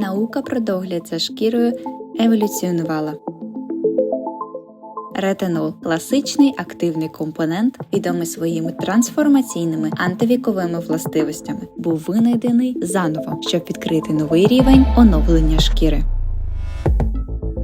наука про догляд за шкірою еволюціонувала. Ретинол класичний активний компонент, відомий своїми трансформаційними антивіковими властивостями, був винайдений заново, щоб відкрити новий рівень оновлення шкіри.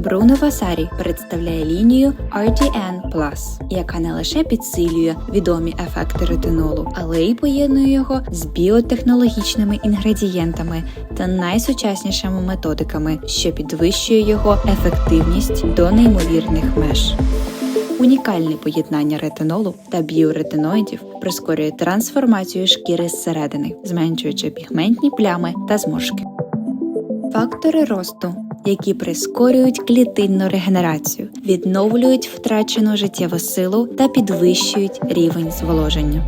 Бруно Васарі представляє лінію RTN+, яка не лише підсилює відомі ефекти ретинолу, але й поєднує його з біотехнологічними інгредієнтами та найсучаснішими методиками, що підвищує його ефективність до неймовірних меж. Унікальне поєднання ретинолу та біоретиноїдів прискорює трансформацію шкіри зсередини, зменшуючи пігментні плями та зморшки. Фактори росту, які прискорюють клітинну регенерацію, відновлюють втрачену життєву силу та підвищують рівень зволоження.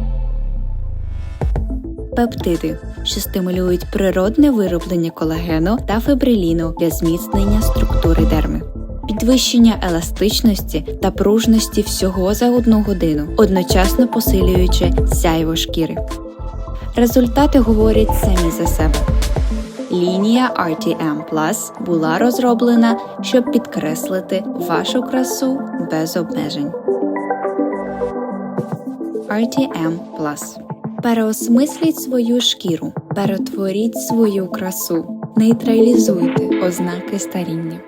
Пептиди, що стимулюють природне вироблення колагену та фибриліну для зміцнення структури дерми. Підвищення еластичності та пружності всього за одну годину, одночасно посилюючи сяйво шкіри. Результати говорять самі за себе. Лінія RTM Plus була розроблена, щоб підкреслити вашу красу без обмежень. RTM Plus. Переосмисліть свою шкіру, перетворіть свою красу, нейтралізуйте ознаки старіння.